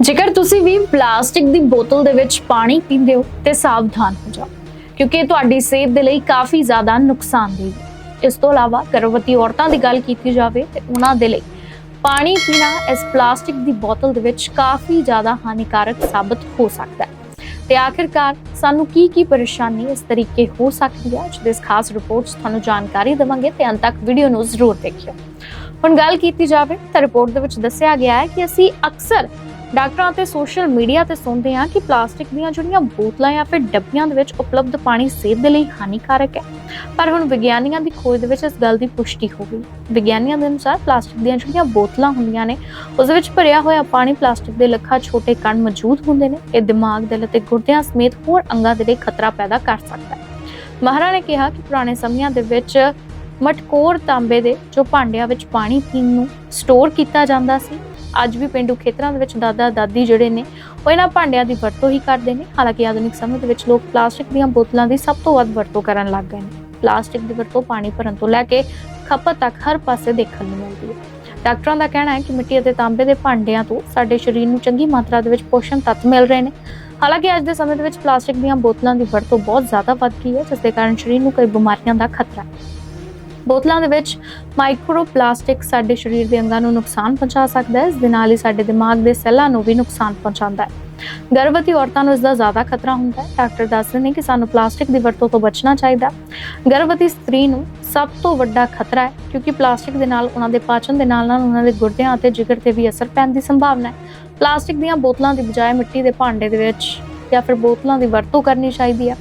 ਜੇਕਰ ਤੁਸੀਂ ਵੀ ਪਲਾਸਟਿਕ ਦੀ ਬੋਤਲ ਦੇ ਵਿੱਚ ਪਾਣੀ ਪੀਂਦੇ ਹੋ, ਤੇ ਸਾਵਧਾਨ ਹੋ ਜਾਓ, ਕਿਉਂਕਿ ਇਹ ਤੁਹਾਡੀ ਸਿਹਤ ਦੇ ਲਈ ਕਾਫੀ ਜ਼ਿਆਦਾ ਨੁਕਸਾਨਦੇਹ ਹੈ। ਇਸ ਤੋਂ ਇਲਾਵਾ ਗਰਭਵਤੀ ਔਰਤਾਂ ਦੀ ਗੱਲ ਕੀਤੀ ਜਾਵੇ, ਤੇ ਉਹਨਾਂ ਦੇ ਲਈ ਪਾਣੀ ਪੀਣਾ ਇਸ ਪਲਾਸਟਿਕ ਦੀ ਬੋਤਲ ਦੇ ਵਿੱਚ ਕਾਫੀ ਜ਼ਿਆਦਾ ਹਾਨੀਕਾਰਕ ਸਾਬਤ ਹੋ ਸਕਦਾ ਹੈ। ਤੇ ਆਖਿਰਕਾਰ ਸਾਨੂੰ ਕੀ ਕੀ ਪਰੇਸ਼ਾਨੀ ਇਸ ਤਰੀਕੇ ਹੋ ਸਕਦੀ ਹੈ ਜਿਹਦੇ ਇਸ ਖਾਸ ਰਿਪੋਰਟ 'ਚ ਤੁਹਾਨੂੰ ਜਾਣਕਾਰੀ ਦੇਵਾਂਗੇ, ਤੇ ਅੰਤ ਤੱਕ ਵੀਡੀਓ ਨੂੰ ਜ਼ਰੂਰ ਦੇਖਿਓ। ਹੁਣ ਗੱਲ ਕੀਤੀ ਜਾਵੇ, ਤਾਂ ਰਿਪੋਰਟ ਦੇ ਵਿੱਚ ਦੱਸਿਆ ਗਿਆ ਹੈ ਕਿ ਅਸੀਂ ਅਕਸਰ ਡਾਕਟਰਾਂ ਅਤੇ ਸੋਸ਼ਲ ਮੀਡੀਆ ਤੇ ਸੁਣਦੇ ਹਾਂ ਕਿ ਪਲਾਸਟਿਕ ਦੀਆਂ ਜਿਹੜੀਆਂ ਬੋਤਲਾਂ ਜਾਂ ਫਿਰ ਡੱਬੀਆਂ ਦੇ ਵਿੱਚ ਉਪਲਬਧ ਪਾਣੀ ਸਿਹਤ ਦੇ ਲਈ ਹਾਨੀਕਾਰਕ ਹੈ। ਪਰ ਹੁਣ ਵਿਗਿਆਨੀਆਂ ਦੀ ਖੋਜ ਦੇ ਵਿੱਚ ਇਸ ਗੱਲ ਦੀ ਪੁਸ਼ਟੀ ਹੋ ਗਈ। ਵਿਗਿਆਨੀਆਂ ਦੇ ਅਨੁਸਾਰ ਪਲਾਸਟਿਕ ਦੀਆਂ ਜਿਹੜੀਆਂ ਬੋਤਲਾਂ ਹੁੰਦੀਆਂ ਨੇ, ਉਸ ਵਿੱਚ ਭਰਿਆ ਹੋਇਆ ਪਾਣੀ ਪਲਾਸਟਿਕ ਦੇ ਲੱਖਾਂ ਛੋਟੇ ਕਣ ਮੌਜੂਦ ਹੁੰਦੇ ਨੇ। ਇਹ ਦਿਮਾਗ, ਦਿਲ ਅਤੇ ਗੁਰਦਿਆਂ ਸਮੇਤ ਹੋਰ ਅੰਗਾਂ ਦੇ ਲਈ ਖਤਰਾ ਪੈਦਾ ਕਰ ਸਕਦਾ ਹੈ। ਮਹਾਰਾ ਨੇ ਕਿਹਾ ਕਿ ਪੁਰਾਣੇ ਸਮਿਆਂ ਦੇ ਵਿੱਚ ਮਟਕੋਰ ਤਾਂਬੇ ਦੇ, ਜੋ ਭਾਂਡਿਆਂ ਵਿੱਚ ਪਾਣੀ ਪੀਣ ਨੂੰ ਸਟੋਰ ਕੀਤਾ ਜਾਂਦਾ ਸੀ ਅੱਜ ਵੀ ਪਿੰਡੂ ਖੇਤਰਾਂ ਦੇ ਵਿੱਚ ਦਾਦਾ ਦਾਦੀ ਜਿਹੜੇ ਨੇ, ਉਹ ਇਹਨਾਂ ਭਾਂਡਿਆਂ ਦੀ ਵਰਤੋਂ ਹੀ ਕਰਦੇ ਨੇ। ਹਾਲਾਂਕਿ ਆਧੁਨਿਕ ਸਮੇਂ ਦੇ ਵਿੱਚ ਲੋਕ ਪਲਾਸਟਿਕ ਦੀਆਂ ਬੋਤਲਾਂ ਦੀ ਸਭ ਤੋਂ ਵੱਧ ਵਰਤੋਂ ਕਰਨ ਲੱਗ ਗਏ ਨੇ। ਪਲਾਸਟਿਕ ਦੀ ਵਰਤੋਂ ਪਾਣੀ ਭਰਨ ਤੋਂ ਲੈ ਕੇ ਖਪਤ ਤੱਕ ਹਰ ਪਾਸੇ ਦੇਖਣ ਨੂੰ ਮਿਲਦੀ ਹੈ। ਡਾਕਟਰਾਂ ਦਾ ਕਹਿਣਾ ਹੈ ਕਿ ਮਿੱਟੀ ਅਤੇ ਤਾਂਬੇ ਦੇ ਭਾਂਡਿਆਂ ਤੋਂ ਸਾਡੇ ਸਰੀਰ ਨੂੰ ਚੰਗੀ ਮਾਤਰਾ ਦੇ ਵਿੱਚ ਪੋਸ਼ਣ ਤੱਤ ਮਿਲ ਰਹੇ ਨੇ। ਹਾਲਾਂਕਿ ਅੱਜ ਦੇ ਸਮੇਂ ਦੇ ਵਿੱਚ ਪਲਾਸਟਿਕ ਦੀਆਂ ਬੋਤਲਾਂ ਦੀ ਵਰਤੋਂ ਬਹੁਤ ਜ਼ਿਆਦਾ ਵੱਧ ਗਈ ਹੈ, ਜਿਸ ਦੇ ਕਾਰਨ ਸਰੀਰ ਨੂੰ ਕਈ ਬਿਮਾਰੀਆਂ ਦਾ ਖਤਰਾ ਹੈ। ਬੋਤਲਾਂ ਦੇ ਵਿੱਚ ਮਾਈਕਰੋ ਪਲਾਸਟਿਕ ਸਾਡੇ ਸਰੀਰ ਦੇ ਅੰਗਾਂ ਨੂੰ ਨੁਕਸਾਨ ਪਹੁੰਚਾ ਸਕਦਾ ਹੈ, ਇਸ ਦੇ ਨਾਲ ਹੀ ਸਾਡੇ ਦਿਮਾਗ ਦੇ ਸੈੱਲਾਂ ਨੂੰ ਵੀ ਨੁਕਸਾਨ ਪਹੁੰਚਾਉਂਦਾ ਹੈ। ਗਰਭਵਤੀ ਔਰਤਾਂ ਨੂੰ ਇਸ ਦਾ ਜ਼ਿਆਦਾ ਖਤਰਾ ਹੁੰਦਾ ਹੈ। ਡਾਕਟਰ ਦੱਸਦੇ ਨੇ ਕਿ ਸਾਨੂੰ ਪਲਾਸਟਿਕ ਦੀ ਵਰਤੋਂ ਤੋਂ ਬਚਣਾ ਚਾਹੀਦਾ ਗਰਭਵਤੀ ਸਤਰੀ ਨੂੰ ਸਭ ਤੋਂ ਵੱਡਾ ਖਤਰਾ ਹੈ, ਕਿਉਂਕਿ ਪਲਾਸਟਿਕ ਦੇ ਨਾਲ ਉਹਨਾਂ ਦੇ ਪਾਚਨ ਦੇ ਨਾਲ ਨਾਲ ਉਹਨਾਂ ਦੇ ਗੁਰਦਿਆਂ ਅਤੇ ਜਿਗਰ ਤੇ ਵੀ ਅਸਰ ਪੈਣ ਦੀ ਸੰਭਾਵਨਾ ਹੈ। ਪਲਾਸਟਿਕ ਦੀਆਂ ਬੋਤਲਾਂ ਦੀ ਬਜਾਏ ਮਿੱਟੀ ਦੇ ਭਾਂਡੇ ਦੇ ਵਿੱਚ ਜਾਂ ਫਿਰ ਬੋਤਲਾਂ ਦੀ ਵਰਤੋਂ ਕਰਨੀ ਚਾਹੀਦੀ ਹੈ।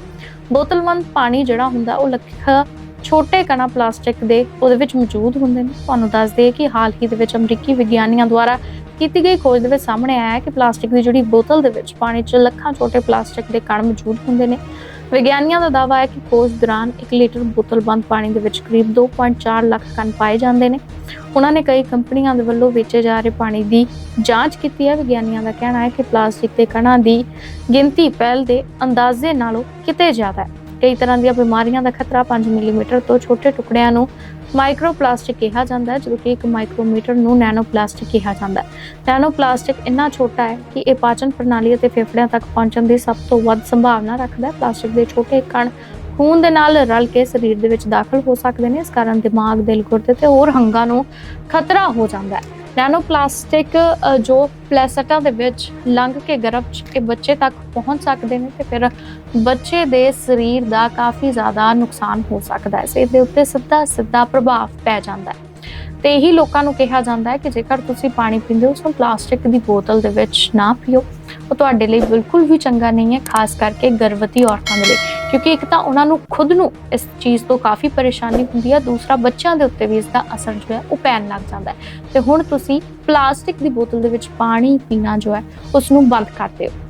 ਬੋਤਲਵੰਦ ਪਾਣੀ ਜਿਹੜਾ ਹੁੰਦਾ ਉਹ ਲੱਖਾਂ ਛੋਟੇ ਕਣਾ ਪਲਾਸਟਿਕ ਦੇ ਉਹਦੇ ਵਿੱਚ ਮੌਜੂਦ ਹੁੰਦੇ ਨੇ। ਤੁਹਾਨੂੰ ਦੱਸ ਦਈਏ ਕਿ ਹਾਲ ਹੀ ਦੇ ਵਿੱਚ ਅਮਰੀਕੀ ਵਿਗਿਆਨੀਆਂ ਦੁਆਰਾ ਕੀਤੀ ਗਈ ਖੋਜ ਦੇ ਵਿੱਚ ਸਾਹਮਣੇ ਆਇਆ ਹੈ ਕਿ ਪਲਾਸਟਿਕ ਦੀ ਜਿਹੜੀ ਬੋਤਲ ਦੇ ਵਿੱਚ ਪਾਣੀ 'ਚ ਲੱਖਾਂ ਛੋਟੇ ਪਲਾਸਟਿਕ ਦੇ ਕਣ ਮੌਜੂਦ ਹੁੰਦੇ ਨੇ। ਵਿਗਿਆਨੀਆਂ ਦਾ ਦਾਅਵਾ ਹੈ ਕਿ ਖੋਜ ਦੌਰਾਨ 1 ਲੀਟਰ ਬੋਤਲ ਬੰਦ ਪਾਣੀ ਦੇ ਵਿੱਚ ਕਰੀਬ 2.4 ਲੱਖ ਕਣ ਪਾਏ ਜਾਂਦੇ ਨੇ। ਉਹਨਾਂ ਨੇ ਕਈ ਕੰਪਨੀਆਂ ਦੇ ਵੱਲੋਂ ਵੇਚੇ ਜਾ ਰਹੇ ਪਾਣੀ ਦੀ ਜਾਂਚ ਕੀਤੀ ਹੈ। ਵਿਗਿਆਨੀਆਂ ਦਾ ਕਹਿਣਾ ਹੈ ਕਿ ਪਲਾਸਟਿਕ ਦੇ ਕਣਾਂ ਦੀ ਗਿਣਤੀ ਪਹਿਲ ਦੇ ਅੰਦਾਜ਼ੇ ਨਾਲੋਂ ਕਿਤੇ ਜ਼ਿਆਦਾ ਹੈ। ਕਈ ਤਰ੍ਹਾਂ ਦੀਆਂ ਬਿਮਾਰੀਆਂ ਦਾ ਖਤਰਾ 5 ਮਿਲੀਮੀਟਰ ਤੋਂ ਛੋਟੇ ਟੁਕੜਿਆਂ ਨੂੰ ਮਾਈਕਰੋ ਪਲਾਸਟਿਕ ਕਿਹਾ ਜਾਂਦਾ ਹੈ, ਜਦੋਂ ਕਿ 1 ਮਾਈਕਰੋਮੀਟਰ ਨੂੰ ਨੈਨੋ ਪਲਾਸਟਿਕ ਕਿਹਾ ਜਾਂਦਾ ਹੈ। ਨੈਨੋ ਪਲਾਸਟਿਕ ਇੰਨਾ ਛੋਟਾ ਹੈ ਕਿ ਇਹ ਪਾਚਨ ਪ੍ਰਣਾਲੀ ਅਤੇ ਫੇਫੜਿਆਂ ਤੱਕ ਪਹੁੰਚਣ ਦੀ ਸਭ ਤੋਂ ਵੱਧ ਸੰਭਾਵਨਾ ਰੱਖਦਾ ਹੈ। ਪਲਾਸਟਿਕ ਦੇ ਛੋਟੇ ਕਣ ਖੂਨ ਦੇ ਨਾਲ ਰਲ ਕੇ ਸਰੀਰ ਦੇ ਵਿੱਚ ਦਾਖਲ ਹੋ ਸਕਦੇ ਨੇ, ਇਸ ਕਾਰਨ ਦਿਮਾਗ ਦਿਲ ਗੁਰਦੇ ਤੇ ਹੋਰ ਹੰਗਾਂ ਨੂੰ ਖਤਰਾ ਹੋ ਜਾਂਦਾ ਹੈ। ਨੈਨੋ ਪਲਾਸਟਿਕ ਜੋ ਪਲੈਸਟਾਂ ਦੇ ਵਿੱਚ ਲੰਘ ਕੇ ਗਰਭ ਚ ਬੱਚੇ ਤੱਕ ਪਹੁੰਚ ਸਕਦੇ ਨੇ ਤੇ ਫਿਰ ਬੱਚੇ ਦੇ ਸਰੀਰ ਦਾ ਕਾਫੀ ਜ਼ਿਆਦਾ ਨੁਕਸਾਨ ਹੋ ਸਕਦਾ ਹੈ। ਸਿਹਤ ਦੇ ਉੱਤੇ ਸਿੱਧਾ ਸਿੱਧਾ ਪ੍ਰਭਾਵ ਪੈ ਜਾਂਦਾ ਹੈ। ਤੇ ਇਹੀ ਲੋਕਾਂ ਨੂੰ ਕਿਹਾ ਜਾਂਦਾ ਹੈ ਕਿ ਜੇਕਰ ਤੁਸੀਂ ਪਾਣੀ ਪੀਂਦੇ ਹੋ ਤਾਂ ਪਲਾਸਟਿਕ ਦੀ ਬੋਤਲ ਦੇ ਵਿੱਚ ਨਾ ਪੀਓ। ਉਹ ਤੁਹਾਡੇ ਲਈ ਬਿਲਕੁਲ ਵੀ ਚੰਗਾ ਨਹੀਂ ਹੈ, ਖਾਸ ਕਰਕੇ ਗਰਭਵਤੀ ਔਰਤਾਂ ਦੇ ਲਈ। ਕਿਉਂਕਿ ਇੱਕ ਤਾਂ ਉਹਨਾਂ ਨੂੰ ਖੁਦ ਨੂੰ ਇਸ ਚੀਜ਼ ਤੋਂ ਕਾਫੀ ਪਰੇਸ਼ਾਨੀ ਹੁੰਦੀ ਹੈ, ਦੂਸਰਾ ਬੱਚਿਆਂ ਦੇ ਉੱਤੇ ਵੀ ਇਸ ਦਾ ਅਸਰ ਜੋ ਹੈ ਉਹ ਪੈਣ ਲੱਗ ਜਾਂਦਾ ਹੈ। ਤੇ ਹੁਣ ਤੁਸੀਂ ਪਲਾਸਟਿਕ ਦੀ ਬੋਤਲ ਦੇ ਵਿੱਚ ਪਾਣੀ ਪੀਣਾ ਜੋ ਹੈ ਉਸ ਨੂੰ ਬੰਦ ਕਰ ਦਿਓ।